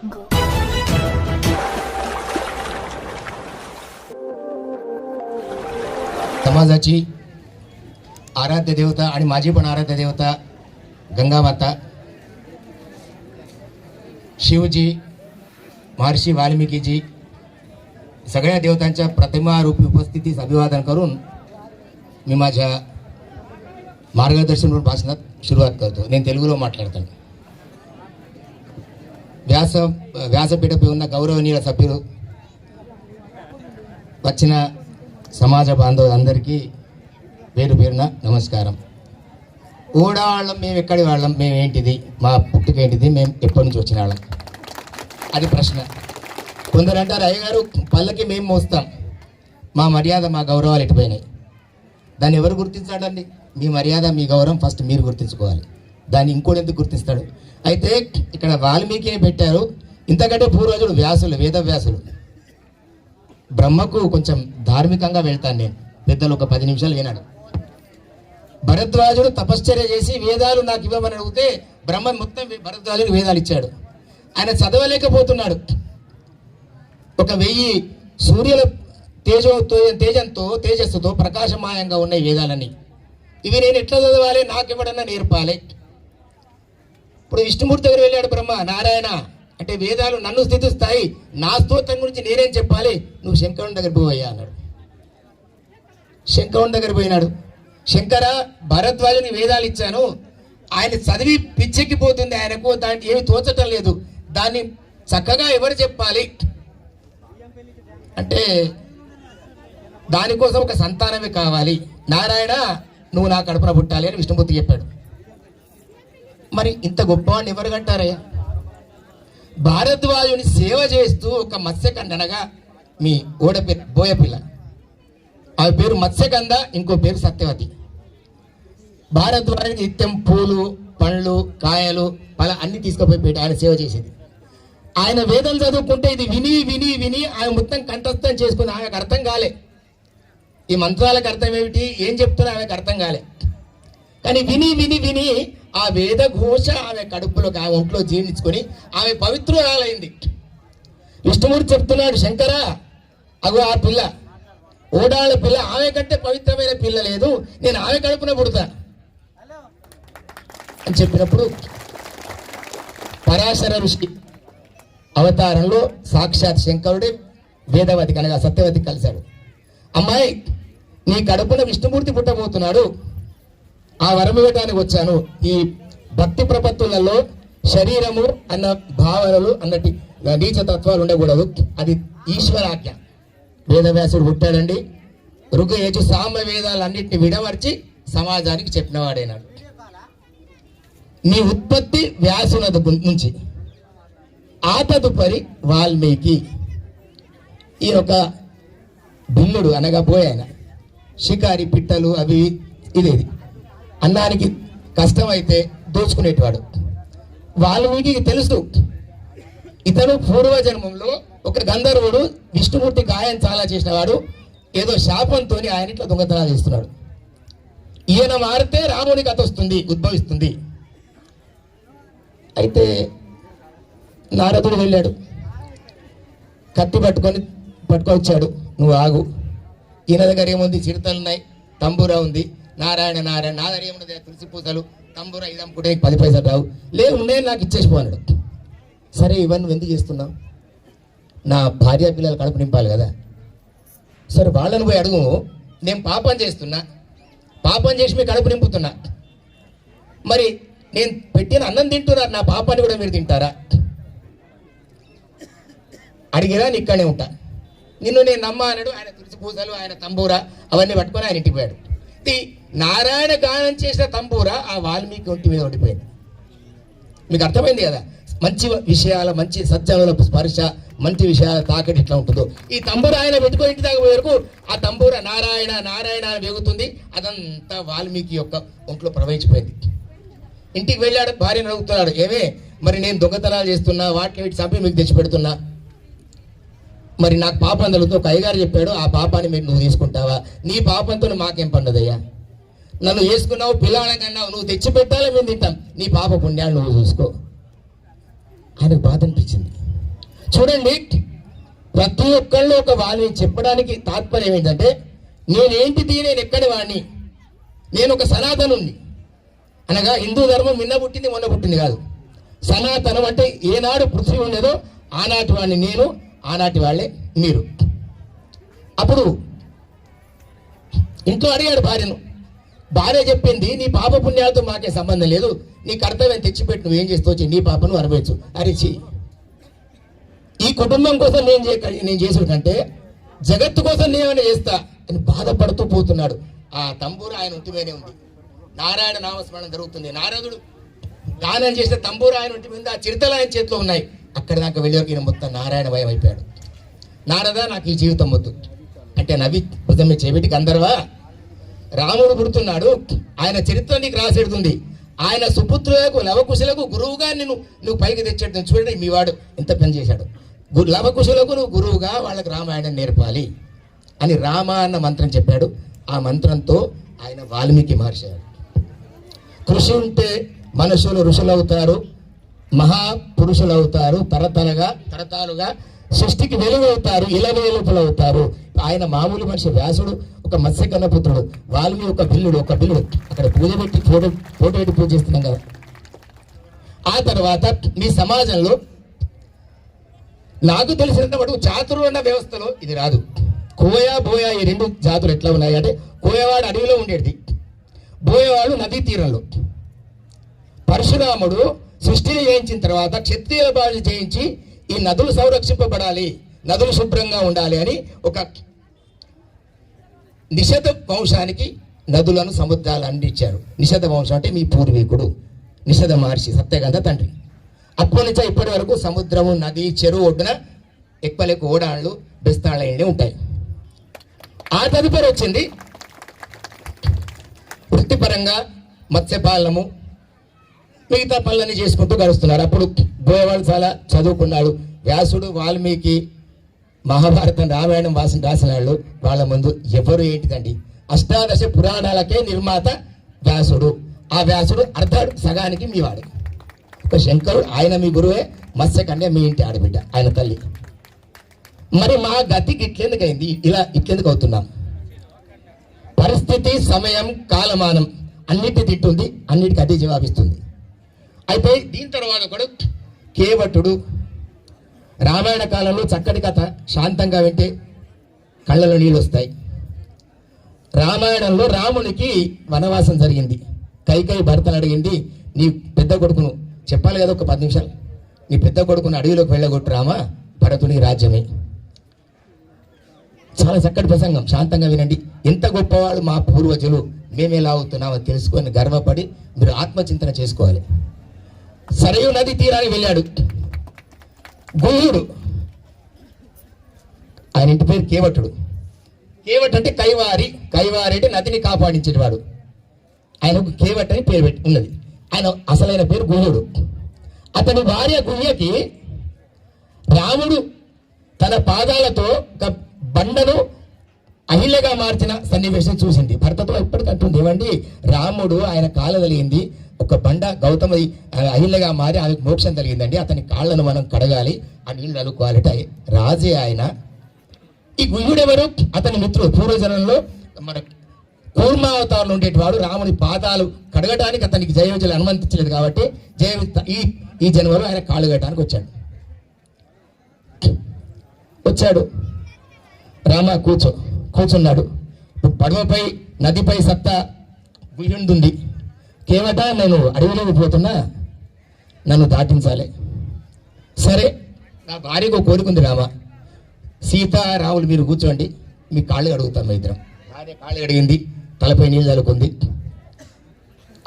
Go. समाजाची आराध्य देवता आणि माझी पण आराध्य देवता गंगामाता शिवजी महर्षी वाल्मिकीजी सगळ्या देवतांच्या प्रतिमारूपी उपस्थितीस अभिवादन करून मी माझ्या మార్గదర్శన భాషణ శురువాత్ करतो నేను తెలుగులో మాట్లాడతాను వ్యాస వ్యాసపీఠపై ఉన్న గౌరవనీయ సభ్యులు వచ్చిన సమాజ బాంధవులు అందరికీ పేరు పేరున నమస్కారం. ఊడవాళ్ళం మేము ఎక్కడి వాళ్ళం మేము ఏంటిది మా పుట్టుకేంటిది మేము ఎప్పటి నుంచి వచ్చిన వాళ్ళం? అది ప్రశ్న. కొందరు అంటారు అయ్యగారు పల్లకి మేము మోస్తాం. మా మర్యాద మా గౌరవాలు ఎటుపోయినాయి? దాన్ని ఎవరు గుర్తించాడండి మీ మర్యాద మీ గౌరవం ఫస్ట్ మీరు గుర్తించుకోవాలి. దాన్ని ఇంకోటి ఎందుకు గుర్తిస్తాడు? అయితే ఇక్కడ వాల్మీకిని పెట్టారు. ఇంతకంటే పూర్వజుడు వ్యాసులు వేద వ్యాసులు బ్రహ్మకు కొంచెం ధార్మికంగా వెళ్తాను నేను. పెద్దలు ఒక పది నిమిషాలు వినాడు. భరద్వాజుడు తపశ్చర్య చేసి వేదాలు నాకు ఇవ్వమని అడిగితే బ్రహ్మ మొత్తం భరద్వాజుడు వేదాలు ఇచ్చాడు. ఆయన చదవలేకపోతున్నాడు. ఒక వెయ్యి సూర్యుల తేజో తేజంతో తేజస్సుతో ప్రకాశమాయంగా ఉన్నాయి వేదాలని ఇవి నేను ఎట్లా చదవాలి? నాకు ఎవడన్నా నేర్పాలి. ఇప్పుడు విష్ణుమూర్తి దగ్గర వెళ్ళాడు బ్రహ్మ నారాయణ. అంటే వేదాలు నన్ను స్థితిస్తాయి. నా స్తోత్రం గురించి నేనేం చెప్పాలి? నువ్వు శంకరుని దగ్గర పోవయ్యా అన్నాడు. శంకరుని దగ్గర పోయినాడు. శంకర భరద్వాజుని వేదాలు ఇచ్చాను. ఆయన చదివి పిచ్చెక్కిపోతుంది ఆయనకు. దానికి ఏమి తోచటం లేదు. దాన్ని చక్కగా ఎవరు చెప్పాలి? అంటే దానికోసం ఒక సంతానమే కావాలి. నారాయణ నువ్వు నా కడుపున పుట్టాలి అని విష్ణుమూర్తి చెప్పాడు. మరి ఇంత గొప్పవాడిని ఎవరు కంటారయ్యా? భారద్వాజుని సేవ చేస్తూ ఒక మత్స్యకండనగా మీ ఓడపి బోయపిల్ల. ఆమె పేరు మత్స్యకంద ఇంకో పేరు సత్యవతి. భారద్వాజుని నిత్యం పూలు పండ్లు కాయలు పల అన్ని తీసుకుపోయి పెట్టి ఆయన సేవ చేసేది. ఆయన వేదం చదువుకుంటే ఇది విని విని విని ఆయన మొత్తం కంఠస్థం చేసుకుని ఆయనకు అర్థం కాలే. ఈ మంత్రాలకు అర్థం ఏమిటి? ఏం చెప్తున్నా ఆమెకు అర్థం కాలే. కానీ విని విని విని ఆ వేద ఘోష ఆమె కడుపులోకి ఆమె ఒంట్లో జీర్ణించుకొని ఆమె పవిత్రురాలైంది. విష్ణుమూర్తి చెప్తున్నాడు శంకర అగో ఆ పిల్ల ఓడాళ్ళ పిల్ల ఆమె కంటే పవిత్రమైన పిల్ల లేదు నేను ఆమె కడుపున పుడతా. అని చెప్పినప్పుడు పరాశర ఋషి అవతారంలో సాక్షాత్ శంకరుడే వేదవతి కనుక సత్యవతి కలిశాడు. అమ్మాయి నీ కడుపున విష్ణుమూర్తి పుట్టబోతున్నాడు. ఆ వరం ఇవ్వటానికి వచ్చాను. ఈ భక్తి ప్రపత్తులలో శరీరము అన్న భావనలు అన్నటి నీచ తత్వాలు ఉండకూడదు. అది ఈశ్వరాజ్ఞ. వేదవ్యాసుడు పుట్టాడండి. రుగ యజు సామ వేదాలన్నింటిని విడమర్చి సమాజానికి చెప్పినవాడైనాడు. నీ ఉత్పత్తి వ్యాసునది నుంచి. ఆ తదుపరి వాల్మీకి. ఈ యొక్క బిల్లుడు అనగా పోయాయన. షికారి పిట్టలు అవి ఇదేది. అన్నానికి కష్టమైతే దోచుకునేటివాడు. వాల్మీకి తెలుసు. ఇతను పూర్వజన్మంలో ఒక గంధర్వుడు విష్ణుమూర్తి గాయం చాలా చేసినవాడు ఏదో శాపంతో ఆయన ఇట్లా దొంగతనాలు చేస్తున్నాడు. ఈయన మారితే రాముని కథ వస్తుంది ఉద్భవిస్తుంది. అయితే నారదుడు వెళ్ళాడు. కత్తి పట్టుకొని పట్టుకొచ్చాడు. నువ్వు ఆగు. ఈయన దగ్గర ఏముంది? చిరుతలు ఉన్నాయి. తంబూరా ఉంది. నారాయణ నారాయణ నా దగ్గర ఏమున్నది తులసి పూసలు తంబూరా ఇది పది పైసలు రావు. లేవు నేను నాకు ఇచ్చేసిపోన్నాడు సరే ఇవన్నీ ఎందుకు చేస్తున్నావు? నా భార్య పిల్లలు కడుపు నింపాలి కదా. సరే వాళ్ళని పోయి అడుగు. నేను పాపం చేస్తున్నా. పాపం చేసి మీ కడుపు నింపుతున్నా. మరి నేను పెట్టిన అన్నం తింటున్నారు నా పాపాన్ని కూడా మీరు తింటారా? అడిగినా నీ ఇక్కడనే ఉంటా. నిన్ను నేను నమ్మా అన్నాడు. ఆయన తులసి పూసలు ఆయన తంబూరా అవన్నీ పట్టుకొని ఆయన ఇంటికి పోయాడు. నారాయణ గానం చేసిన తంబూరా ఆ వాల్మీకి ఒంటి మీద ఓడిపోయింది మీకు అర్థమైంది కదా? మంచి విషయాల మంచి సత్యముల స్పర్శ మంచి విషయాల తాకటి ఇట్లా ఉంటుందో. ఈ తంబూర ఆయన పెట్టుకో ఇంటి దాకా పోయే వరకు ఆ తంబూర నారాయణ నారాయణ అని వేగుతుంది. అదంతా వాల్మీకి యొక్క ఒంట్లో ప్రవహించిపోయింది. ఇంటికి వెళ్ళాడు భార్యను అడుగుతున్నాడు ఏమే మరి నేను దొంగతనాలు చేస్తున్నా వాటిని వీటి చంపి మీకు తెచ్చి పెడుతున్నా. మరి నాకు పాపం తగులుతూ ఒక అయ్యగారు చెప్పాడు ఆ పాపాన్ని మీరు నువ్వు తీసుకుంటావా? నీ పాపంతో మాకేం పండదయ్యా? నన్ను వేసుకున్నావు పిల్లలకన్నావు నువ్వు తెచ్చి పెట్టాలి మేము తింటాం. నీ పాప పుణ్యాలు నువ్వు చూసుకో. ఆయనకు బాధ అనిపించింది. చూడండి ప్రతి ఒక్కళ్ళు ఒక వాళ్ళని చెప్పడానికి తాత్పర్యం ఏంటంటే నేనేంటిది నేను ఎక్కడి వాడిని నేను ఒక సనాతనుణ్ణి. అనగా హిందూ ధర్మం నిన్న పుట్టింది మొన్న పుట్టింది కాదు. సనాతనం అంటే ఏనాడు పృథ్వీ ఉండేదో ఆనాటి వాడిని నేను ఆనాటి వాళ్ళే మీరు. అప్పుడు ఇంట్లో అడిగాడు భార్యను భార్య చెప్పింది నీ పాప పుణ్యాలతో మాకే సంబంధం లేదు. నీ కర్తవ్యం తెచ్చిపెట్టి. నువ్వేం చేస్తావు చెయ్యి. నీ పాపను అరవచ్చు అరిచి ఈ కుటుంబం కోసం నేను చే నేను చేసుకుంటే జగత్తు కోసం నేనేమైనా చేస్తా అని బాధపడుతూ పోతున్నాడు. ఆ తంబూర ఆయన ఒంటి ఉంది. నారాయణ నామస్మరణ జరుగుతుంది. నారదుడు గానం చేసిన తంబూర ఆయన ఒంటి మీద ఆ చిరుతలు ఆయన చేతిలో ఉన్నాయి. అక్కడి దాకా వెళ్ళేవరకు ఈయన మొత్తం నారాయణ భయం అయిపోయాడు. నారదా నాకు ఈ జీవితం వద్దు. అంటే నవి భుజం చేపెట్టి గంధర్వా రాముడు పుడుతున్నాడు. ఆయన చరిత్ర నీకు రాసేడుతుంది. ఆయన సుపుత్రులకు లవకుశులకు గురువుగా నిన్ను నువ్వు పైకి తెచ్చాడు చూడండి మీ వాడు ఎంత పని చేశాడు. లవకుశులకు నువ్వు గురువుగా వాళ్ళకి రామాయణం నేర్పాలి అని రామ అన్న మంత్రం చెప్పాడు. ఆ మంత్రంతో ఆయన వాల్మీకి మహర్షి కృషి ఉంటే మనుషులు ఋషులవుతారు మహాపురుషులవుతారు తరతరగా తరతాలుగా సృష్టికి వెలువవుతారు ఇలవేలుపులవుతారు. ఆయన మామూలు మనిషి వ్యాసుడు ఒక మత్స్యకన్న పుత్రుడు వాల్మీ ఒక బిల్లుడు ఒక బిల్లుడు. అక్కడ పూజ పెట్టి ఫోటో ఫోటో పెట్టి పూజ చేస్తున్నాం కదా. ఆ తర్వాత మీ సమాజంలో నాకు తెలిసినంత మటుకు అన్న వ్యవస్థలో ఇది రాదు. కోయా బోయా ఈ రెండు జాతులు ఎట్లా ఉన్నాయి అంటే కోయవాడు అడవిలో ఉండేది. బోయవాడు నదీ తీరంలో. పరశురాముడు సృష్టిని జయించిన తర్వాత క్షత్రియుల బాధ జయించి ఈ నదులు సంరక్షింపబడాలి నదులు శుభ్రంగా ఉండాలి అని ఒక నిషధ వంశానికి నదులను సముద్రాలు అందించారు. నిషధ వంశం అంటే మీ పూర్వీకుడు. నిషధ మహర్షి సత్యగంధ తండ్రి. అప్పటి నుంచి ఇప్పటి వరకు సముద్రము నది చెరువు ఒడ్డున ఎక్కువలకు ఓడాళ్ళు బెస్తాళ్ళ ఉంటాయి. ఆ తదుపరి వచ్చింది వృత్తిపరంగా మత్స్యపాలనము మిగతా పనులన్నీ చేసుకుంటూ గడుస్తున్నారు. అప్పుడు బోయవాళ్ళు చాలా చదువుకున్నాడు. వ్యాసుడు వాల్మీకి మహాభారతం రామాయణం వాసిన రాసిన వాళ్ళు వాళ్ళ ముందు ఎవరు ఏంటిదండి? అష్టాదశ పురాణాలకే నిర్మాత వ్యాసుడు. ఆ వ్యాసుడు అర్ధాడు సగానికి మీ వాడు. ఒక శంకరుడు ఆయన మీ గురువే మత్స్యకన్య మీ ఇంటి ఆడబిడ్డ ఆయన తల్లి. మరి మా గతికి ఇట్లెందుకు అయింది ఇలా ఇట్లెందుకు అవుతున్నాం? పరిస్థితి సమయం కాలమానం అన్నిటి తిట్టుంది అన్నిటికీ అదే జవాబిస్తుంది. అయితే దీని తర్వాత కూడా కేవటుడు రామాయణ కాలంలో చక్కటి కథ శాంతంగా వింటే కళ్ళలో నీళ్ళు వస్తాయి. రామాయణంలో రామునికి వనవాసం జరిగింది. కైకై భర్తను అడిగింది నీ పెద్ద కొడుకును చెప్పాలి కదా ఒక పది నిమిషాలు. నీ పెద్ద కొడుకును అడవిలోకి వెళ్ళగొట్టు రామా భరతుని రాజ్యమే. చాలా చక్కటి ప్రసంగం శాంతంగా వినండి. ఎంత గొప్పవాళ్ళు మా పూర్వజులు మేమేలా అవుతున్నామో తెలుసుకొని గర్వపడి మీరు ఆత్మచింతన చేసుకోవాలి. సరయు నది తీరానికి వెళ్ళాడు. గుహుడు ఆయన ఇంటి పేరు కేవటుడు. కేవట్ అంటే కైవారి. కైవారి అంటే నదిని కాపాడించేవాడు. ఆయనకు కేవట్ అని పేరు పెట్టి ఉన్నది. ఆయన అసలైన పేరు గుహుడు అతని భార్య గుహ్యకి రాముడు తన పాదాలతో ఒక బండను అహిల్యగా మార్చిన సన్నివేశం చూసింది. భర్తతో ఎప్పటికంటుంది ఏమండి రాముడు ఆయన కాళ్ళ ఒక బండ గౌతమ అహిల్యగా మారి ఆమెకు మోక్షం కలిగిందండి. అతని కాళ్ళను మనం కడగాలి. ఆ నీళ్ళు నలుకోవాలట రాజే ఆయన. ఈ గుహుడెవరు అతని మిత్రుడు. పూర్వజనంలో మన కూర్మావతారంలో ఉండేటివాడు రాముని పాదాలు కడగడానికి అతనికి జయవిజయలు అనుమతించలేదు కాబట్టి జయ ఈ ఈ జన్మలో ఆయన కాళ్ళు కట్టడానికి వచ్చాడు. వచ్చాడు. రామ కూర్చో కూర్చున్నాడు. పడవపై నదిపై సత్తా గుహిండుంది కేవట నేను అడవిలోకి పోతున్నా నన్ను దాటించాలి. సరే నా భార్యకు కోరుకుంది రామ. సీత రాములు మీరు కూర్చోండి మీ కాళ్ళు అడుగుతాం మా ఇద్దరం. భార్య కాళ్ళు అడిగింది తలపై నీళ్ళు చల్లుకుంది.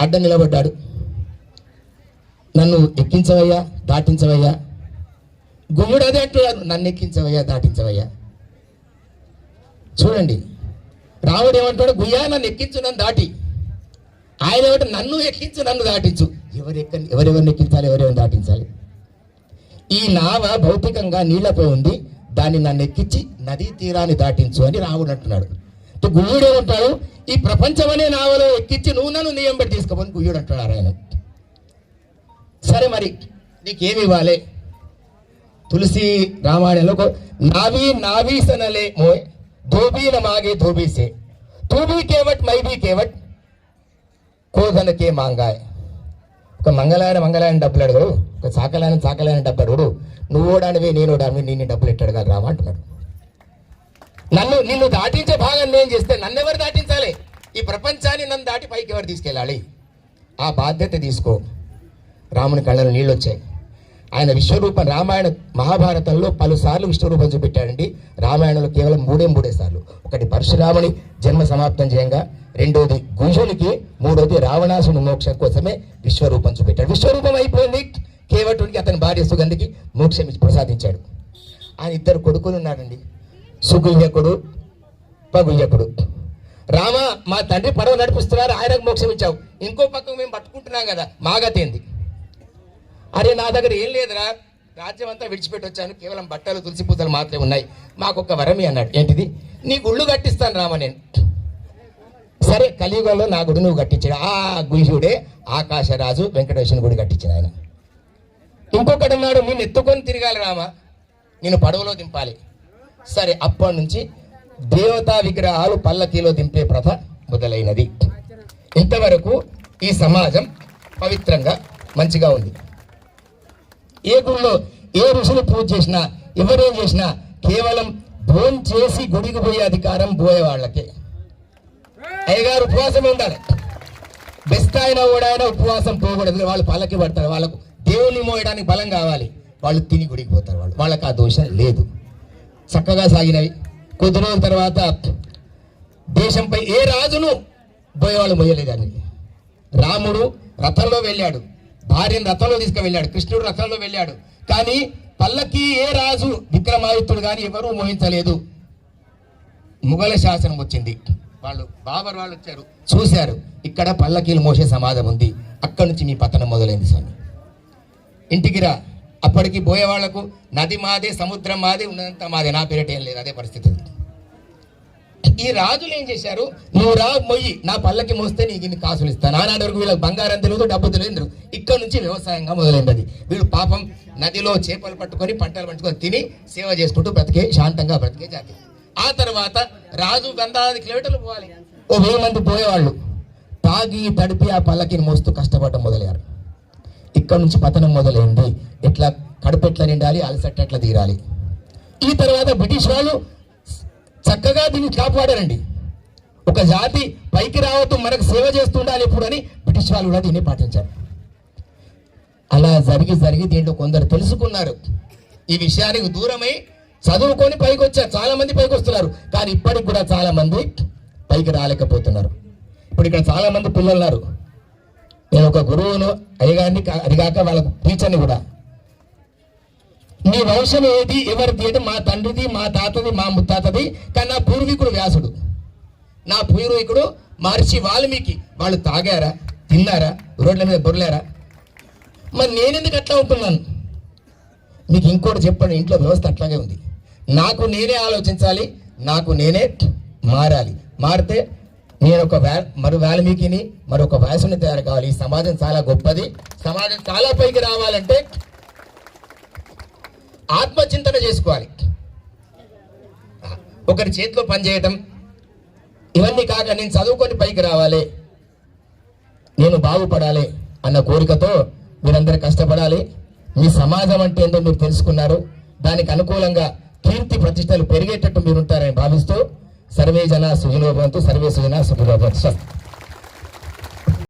అడ్డం నిలబడ్డాడు. నన్ను ఎక్కించవయ్యా దాటించవయ్యా. గుమ్ముడు అదే అంటున్నాడు నన్ను ఎక్కించవయ్యా దాటించవయ్యా. చూడండి రాముడు ఏమంటాడు గుయ్యా నన్ను ఎక్కించు నన్ను దాటి. ఆయన ఒకటి నన్ను ఎక్కించు నన్ను దాటించు. ఎవరు ఎక్క ఎవరెవరిని ఎక్కించాలి ఎవరెవరిని దాటించాలి? ఈ నావ భౌతికంగా నీళ్ళపై ఉంది దాన్ని నన్ను ఎక్కించి నదీ తీరాన్ని దాటించు అని రాముడు అంటున్నాడు. గుయ్యుడు ఏమంటాడు? ఈ ప్రపంచం అనే నావలో ఎక్కించి నువ్వు నన్ను నియం పెట్టి తీసుకోమని గుయ్యుడు అంటున్నాడు ఆయన. సరే మరి నీకేమి ఇవ్వాలి? తులసి రామాయణంలో నావి నావీసనలే మోయ్ ధోబీన నమాగే ధోబీ సే కేవట్ మై కేవట్ కోదనకే మాంగాయ్. ఒక మంగళాయన మంగళాయన డబ్బులు అడగడు ఒక చాకలాయన చాకలాయన డబ్బు అడుగుడు నువ్వు ఓడానివి నేను ఓడానివి నేను డబ్బులు ఎట్టు అడగాలి రామా అంటున్నాడు. నన్ను నిన్ను దాటించే భాగం నేను చేస్తే నన్ను ఎవరు దాటించాలి? ఈ ప్రపంచాన్ని నన్ను దాటి పైకి ఎవరు తీసుకెళ్ళాలి? ఆ బాధ్యత తీసుకో. రాముని కళ్ళలో నీళ్ళు వచ్చాయి ఆయన విశ్వరూపం రామాయణ మహాభారతంలో పలుసార్లు విశ్వరూపం చూపెట్టాడండి. రామాయణంలో కేవలం మూడే మూడే సార్లు. ఒకటి పరశురాముని జన్మ సమాప్తం చేయంగా రెండోది గుజునికి మూడోది రావణాసుని మోక్షం కోసమే విశ్వరూపం చూపెట్టాడు. విశ్వరూపం అయిపోయింది. కేవటునికి అతని భార్య సుగంధికి మోక్షం ప్రసాదించాడు. ఆయన ఇద్దరు కొడుకులు ఉన్నారండి. సుగుయ్యకుడు పగుయ్యకుడు రామ మా తండ్రి పడవ నడిపిస్తున్నారు ఆయనకు మోక్షం ఇచ్చావు. ఇంకో పక్క మేము పట్టుకుంటున్నాం కదా మాగతేంది అరే నా దగ్గర ఏం లేదురా. రాజ్యం అంతా విడిచిపెట్టి వచ్చాను కేవలం బట్టలు తులసి పూతలు మాత్రమే ఉన్నాయి. మాకు ఒక వరమి అన్నాడు. ఏంటిది? నీ గుళ్ళు కట్టిస్తాను రామ నేను. సరే కలియుగంలో నా గుడి నువ్వు కట్టించాడు ఆ గుహ్యుడే ఆకాశరాజు వెంకటేశ్వర గుడి కట్టించిన ఆయన. ఇంకొకటి ఉన్నాడు నేను ఎత్తుకొని తిరగాలి రామ. నేను పడవలో దింపాలి. సరే అప్పటి నుంచి దేవతా విగ్రహాలు పల్లకీలో దింపే ప్రథ మొదలైనది. ఇంతవరకు ఈ సమాజం పవిత్రంగా మంచిగా ఉంది. ఏ గుళ్ళో ఏ ఋషులు పూజ చేసినా ఎవరేం చేసినా కేవలం భోజనం చేసి గుడికి పోయే అధికారం పోయే వాళ్ళకే అయ్యగారు ఉపవాసం ఉండాలి. బెస్ట్ ఆయన అయినా ఉపవాసం పోకూడదు. వాళ్ళు పల్లకి పడతారు. వాళ్ళకు దేవుని మోయడానికి బలం కావాలి. వాళ్ళు తిని గుడికి పోతారు వాళ్ళు. వాళ్ళకి ఆ దోషం లేదు. చక్కగా సాగినవి. కొద్ది రోజుల తర్వాత దేశంపై ఏ రాజును పోయేవాళ్ళు మొయ్యలేదని రాముడు రథంలో వెళ్ళాడు. భార్యను రథంలో తీసుకువెళ్ళాడు కృష్ణుడు రథంలో వెళ్ళాడు. కానీ పల్లకి ఏ రాజు విక్రమాదిత్యుడు కానీ ఎవరూ మోహించలేదు. ముఘల శాసనం వచ్చింది. వాళ్ళు బాబర్ వాళ్ళు వచ్చారు. చూశారు ఇక్కడ పల్లకీలు మోసే సమాధం ఉంది. అక్కడి నుంచి మీ పతనం మొదలైంది స్వామి. ఇంటికి రా. అప్పటికి పోయే వాళ్ళకు నది మాదే సముద్రం మాదే ఉన్నదంతా మాదే. నా పేరేటేం లేదు అదే పరిస్థితి ఉంది. ఈ రాజులు ఏం చేశారు? నువ్వు రా మొయ్యి. నా పల్లకి మోస్తే నీకు ఇన్ని కాసులు ఇస్తాను ఆనాటి వరకు వీళ్ళకి బంగారం తెలియదు డబ్బు తెలియదు. ఇక్కడ నుంచి వ్యవసాయంగా మొదలైనది వీళ్ళు పాపం నదిలో చేపలు పట్టుకొని పంటలు పట్టుకొని తిని సేవ చేసుకుంటూ బ్రతికే శాంతంగా బ్రతికే జాతి. ఆ తర్వాత రాజు వందలాది కిలోమీటర్లు పోవాలి. ఓ వెయ్యి మంది పోయేవాళ్ళు. తాగి తడిపి ఆ పల్లకిని మోస్తూ కష్టపడటం మొదలయ్యారు. ఇక్కడ నుంచి పతనం మొదలైంది. ఎట్లా కడుపు ఎట్లా నిండాలి అలసట ఎట్లా తీరాలి? ఈ తర్వాత బ్రిటిష్ వాళ్ళు చక్కగా దీన్ని కాపాడారండి. ఒక జాతి పైకి రావటం మనకు సేవ చేస్తుండాలి ఎప్పుడు అని బ్రిటిష్ వాళ్ళు కూడా దీన్ని పాటించారు. అలా జరిగి జరిగి దీంట్లో కొందరు తెలుసుకున్నారు. ఈ విషయానికి దూరమై చదువుకొని పైకి వచ్చారు చాలా మంది పైకి వస్తున్నారు కానీ ఇప్పటికి కూడా చాలా మంది పైకి రాలేకపోతున్నారు. ఇప్పుడు ఇక్కడ చాలా మంది పిల్లలు ఉన్నారు నేను ఒక గురువును అయ్యగారిని కా- వాళ్ళకు టీచర్ని కూడా నీ వంశం ఏది? ఎవరిది అంటే మా తండ్రిది మా తాతది మా ముత్తాతది కానీ నా పూర్వీకుడు వ్యాసుడు. నా పూర్వీకుడు మహర్షి వాల్మీకి. వాళ్ళు తాగారా? తిన్నారా? రోడ్ల మీద బొర్లారా? మరి నేనెందుకు అట్లా ఉంటున్నాను? మీకు ఇంకోటి చెప్పండి ఇంట్లో వ్యవస్థ అట్లాగే ఉంది. నాకు నేనే ఆలోచించాలి నాకు నేనే మారాలి. మారితే నేను ఒక వ్యా మరో వాల్మీకిని మరొక వ్యాసుని తయారు కావాలి. ఈ సమాజం చాలా గొప్పది. సమాజం చాలా పైకి రావాలంటే ఆత్మచింతన చేసుకోవాలి. ఒకరి చేతిలో పనిచేయటం ఇవన్నీ కాక నేను చదువుకొని పైకి రావాలి. నేను బాగుపడాలి అన్న కోరికతో మీరందరూ కష్టపడాలి. మీ సమాజం అంటే ఏంటో మీరు తెలుసుకున్నారు. దానికి అనుకూలంగా కీర్తి ప్రతిష్టలు పెరిగేటట్టు మీరు ఉంటారని భావిస్తూ సర్వే జన సుఖినోభవంతు సర్వే సుజన సుఖినోభవంతు